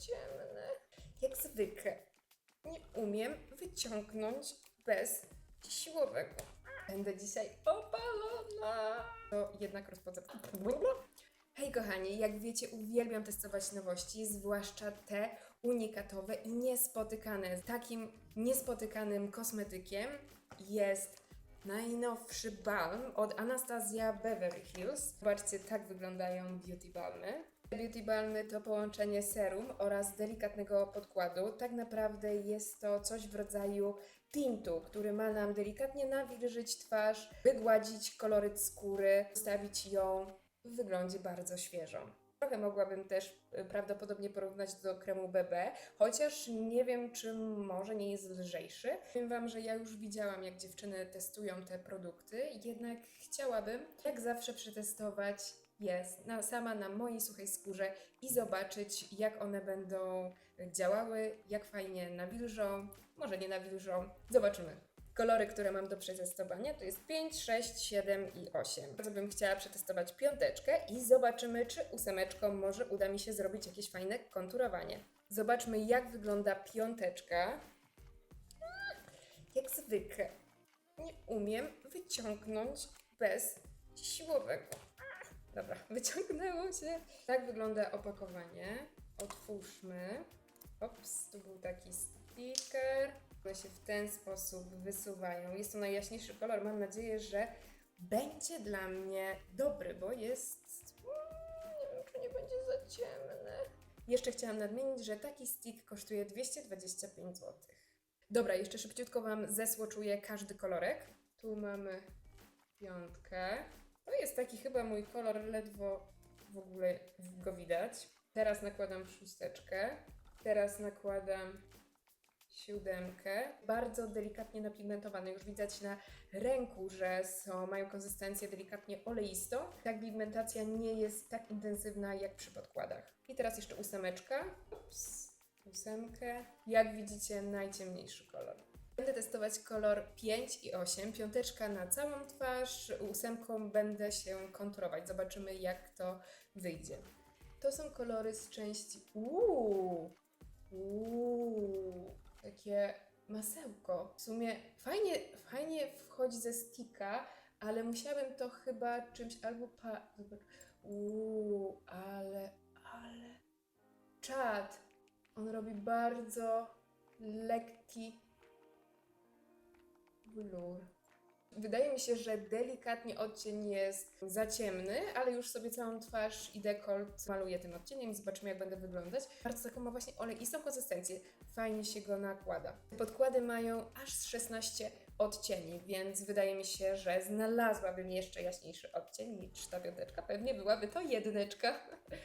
ciemne. Jak zwykle. Nie umiem wyciągnąć bez siłowego. Będę dzisiaj opalona. To jednak rozpoczę. Hej kochani, jak wiecie, uwielbiam testować nowości, zwłaszcza te unikatowe i niespotykane. Takim niespotykanym kosmetykiem jest najnowszy balm od Anastasia Beverly Hills. Zobaczcie, tak wyglądają beauty balmy. Beauty balmy to połączenie serum oraz delikatnego podkładu. Tak naprawdę jest to coś w rodzaju tintu, który ma nam delikatnie nawilżyć twarz, wygładzić koloryt skóry, zostawić ją w wyglądzie bardzo świeżą. Trochę mogłabym też y, prawdopodobnie porównać do kremu BB, chociaż nie wiem, czy może nie jest lżejszy. Powiem Wam, że ja już widziałam, jak dziewczyny testują te produkty, jednak chciałabym, jak zawsze, przetestować je na, sama na mojej suchej skórze i zobaczyć, jak one będą działały, jak fajnie nawilżą, może nie nawilżą. Zobaczymy. Kolory, które mam do przetestowania to jest 5, 6, 7 i 8. Bardzo bym chciała przetestować piąteczkę i zobaczymy, czy ósemeczką może uda mi się zrobić jakieś fajne konturowanie. Zobaczmy, jak wygląda piąteczka. Jak zwykle. Nie umiem wyciągnąć bez siłowego. Dobra, wyciągnęło się. Tak wygląda opakowanie. Otwórzmy. Ops, tu był taki sticker. One się w ten sposób wysuwają. Jest to najjaśniejszy kolor. Mam nadzieję, że będzie dla mnie dobry, bo jest. Mm, Nie wiem, czy nie będzie za ciemny. Jeszcze chciałam nadmienić, że taki stick kosztuje 225 zł. Dobra, jeszcze szybciutko Wam zesłoczuję każdy kolorek. Tu mamy piątkę. To jest taki chyba mój kolor, ledwo w ogóle go widać. Teraz nakładam szósteczkę. Teraz nakładam siódemkę. Bardzo delikatnie napigmentowane. Już widać na ręku, że są, mają konsystencję delikatnie oleistą. Ta pigmentacja nie jest tak intensywna jak przy podkładach. I teraz jeszcze ósemeczka. Ups, ósemkę. Jak widzicie, najciemniejszy kolor. Będę testować kolor 5 i 8, piąteczka na całą twarz, ósemką będę się konturować. Zobaczymy jak to wyjdzie. To są kolory z części uuu, uuu, takie masełko. W sumie fajnie, fajnie wchodzi ze stika, ale musiałabym to chyba czymś albo pa... Uuu, ale, ale... Czad. On robi bardzo lekki blur. Wydaje mi się, że delikatnie odcień jest za ciemny, ale już sobie całą twarz i dekolt maluję tym odcieniem i zobaczymy, jak będę wyglądać. Bardzo taką ma właśnie oleistą konsystencję. Fajnie się go nakłada. Podkłady mają aż 16 odcieni, więc wydaje mi się, że znalazłabym jeszcze jaśniejszy odcień niż ta piąteczka. Pewnie byłaby to jedyneczka.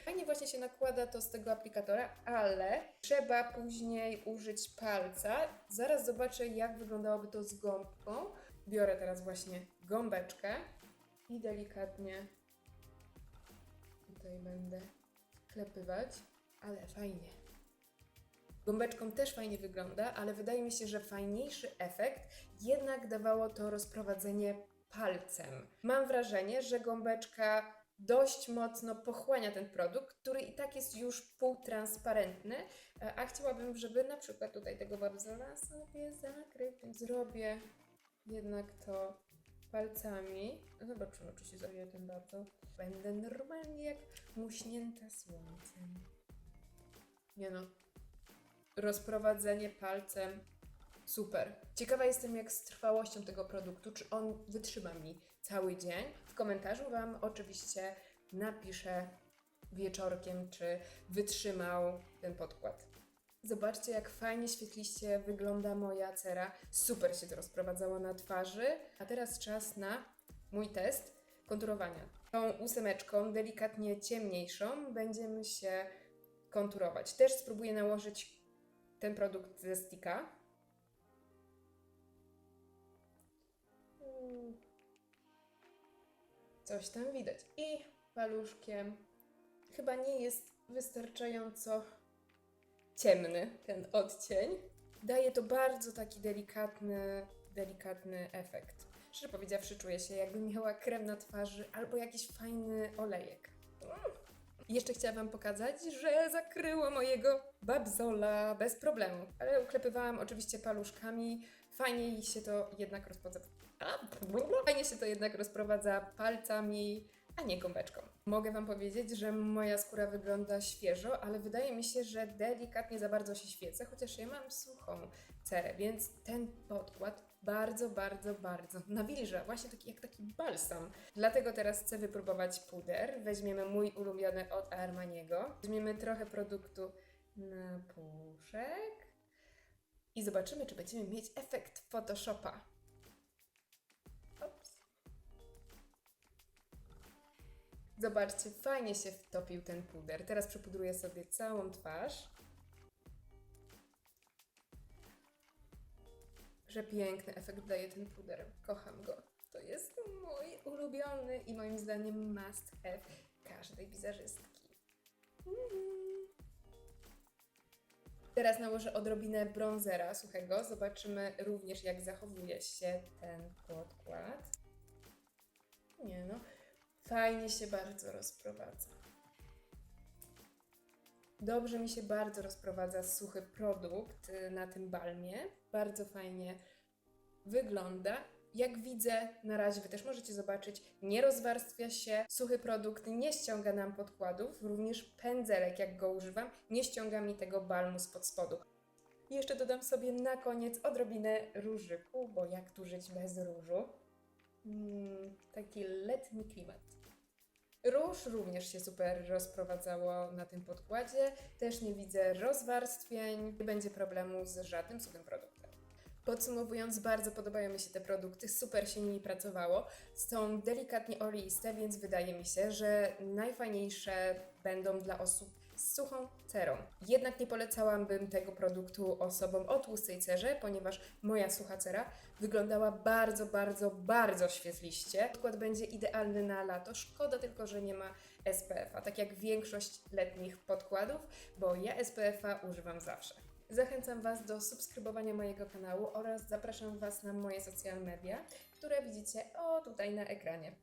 Fajnie właśnie się nakłada to z tego aplikatora, ale trzeba później użyć palca. Zaraz zobaczę, jak wyglądałoby to z gąbką. Biorę teraz właśnie gąbeczkę i delikatnie tutaj będę klepywać, ale fajnie. Gąbeczką też fajnie wygląda, ale wydaje mi się, że fajniejszy efekt jednak dawało to rozprowadzenie palcem. Mam wrażenie, że gąbeczka dość mocno pochłania ten produkt, który i tak jest już półtransparentny, e, a chciałabym, żeby na przykład tutaj tego wabzora sobie zakryć. Zrobię jednak to palcami. Zobaczymy, czy się zawie ten bardzo. Będę normalnie jak muśnięta słońcem. Nie no. Rozprowadzenie palcem. Super. Ciekawa jestem, jak z trwałością tego produktu, czy on wytrzyma mi cały dzień. W komentarzu Wam oczywiście napiszę wieczorkiem, czy wytrzymał ten podkład. Zobaczcie, jak fajnie świetliście wygląda moja cera. Super się to rozprowadzało na twarzy. A teraz czas na mój test konturowania. Tą ósemeczką, delikatnie ciemniejszą, będziemy się konturować. Też spróbuję nałożyć ten produkt ze stika. Coś tam widać. I paluszkiem. Chyba nie jest wystarczająco ciemny ten odcień. Daje to bardzo taki delikatny, delikatny efekt. Szczerze powiedziawszy, czuję się jakbym miała krem na twarzy albo jakiś fajny olejek. Mm. Jeszcze chciałam Wam pokazać, że zakryło mojego babzola bez problemu. Ale uklepywałam oczywiście paluszkami. Fajnie się to jednak rozprowadza. Fajnie się to jednak rozprowadza palcami, a nie gąbeczką. Mogę Wam powiedzieć, że moja skóra wygląda świeżo, ale wydaje mi się, że delikatnie za bardzo się świecę, chociaż ja mam suchą cerę, więc ten podkład bardzo, bardzo, bardzo nawilża, właśnie taki jak taki balsam. Dlatego teraz chcę wypróbować puder. Weźmiemy mój ulubiony od Armaniego. Weźmiemy trochę produktu na puszek i zobaczymy, czy będziemy mieć efekt Photoshopa. Ops. Zobaczcie, fajnie się wtopił ten puder. Teraz przepudruję sobie całą twarz. Że piękny efekt daje ten puder. Kocham go. To jest mój ulubiony i moim zdaniem must have każdej wizerzystki. Mm. Teraz nałożę odrobinę bronzera suchego. Zobaczymy również, jak zachowuje się ten podkład. Nie no, fajnie się bardzo rozprowadza. Dobrze mi się bardzo rozprowadza suchy produkt y, na tym balmie. Bardzo fajnie wygląda. Jak widzę, na razie Wy też możecie zobaczyć, nie rozwarstwia się suchy produkt, nie ściąga nam podkładów, również pędzelek, jak go używam, nie ściąga mi tego balmu spod spodu. I jeszcze dodam sobie na koniec odrobinę różyku, bo jak tu żyć bez różu? Mm, taki letni klimat. Róż również się super rozprowadzało na tym podkładzie. Też nie widzę rozwarstwień, nie będzie problemu z żadnym suchym produktem. Podsumowując, bardzo podobają mi się te produkty, super się nimi pracowało. Są delikatnie oleiste, więc wydaje mi się, że najfajniejsze będą dla osób z suchą cerą. Jednak nie polecałabym tego produktu osobom o tłustej cerze, ponieważ moja sucha cera wyglądała bardzo, bardzo, bardzo świetliście. Podkład będzie idealny na lato. Szkoda tylko, że nie ma SPF-a, tak jak większość letnich podkładów, bo ja SPF-a używam zawsze. Zachęcam Was do subskrybowania mojego kanału oraz zapraszam Was na moje social media, które widzicie o tutaj na ekranie.